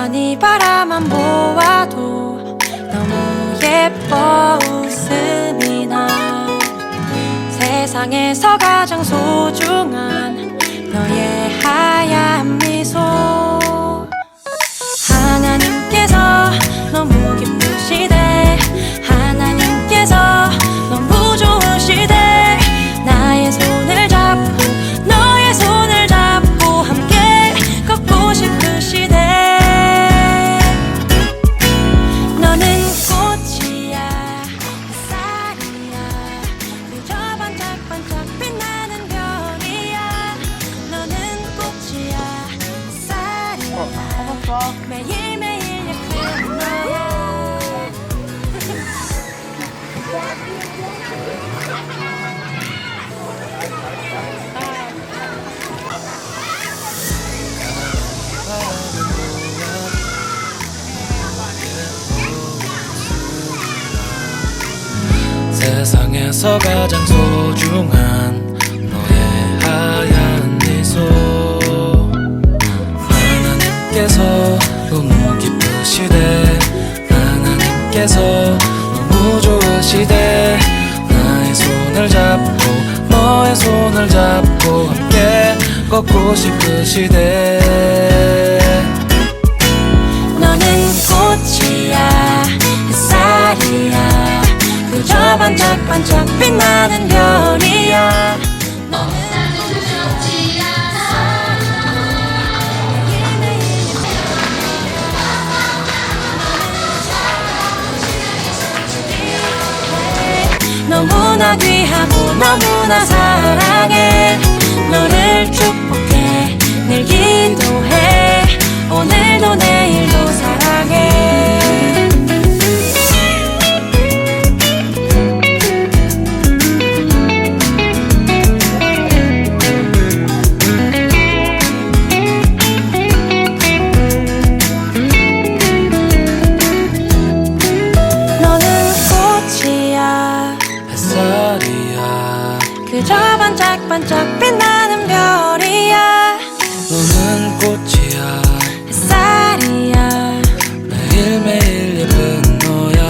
가만히 바라만 보아도 너무 예뻐 웃음이 나 세상에서 가장 소중한 너의 세상에서 가장 소중한 너의 하얀 미소. 하나님께서 너무 기쁘시대. 하나님께서 너무 좋으시대. 나의 손을 잡고 너의 손을 잡고 함께 걷고 싶으시대 반짝반짝 빛나는 별이야. 너무나 귀하고 너무나 사랑해. 너를 축복해. 늘 기도해 반짝반짝 빛나는 별이야. 너는 꽃이야. 햇살이야. 매일매일 예쁜 너야.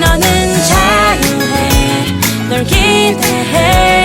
너는 자유해. 널 기대해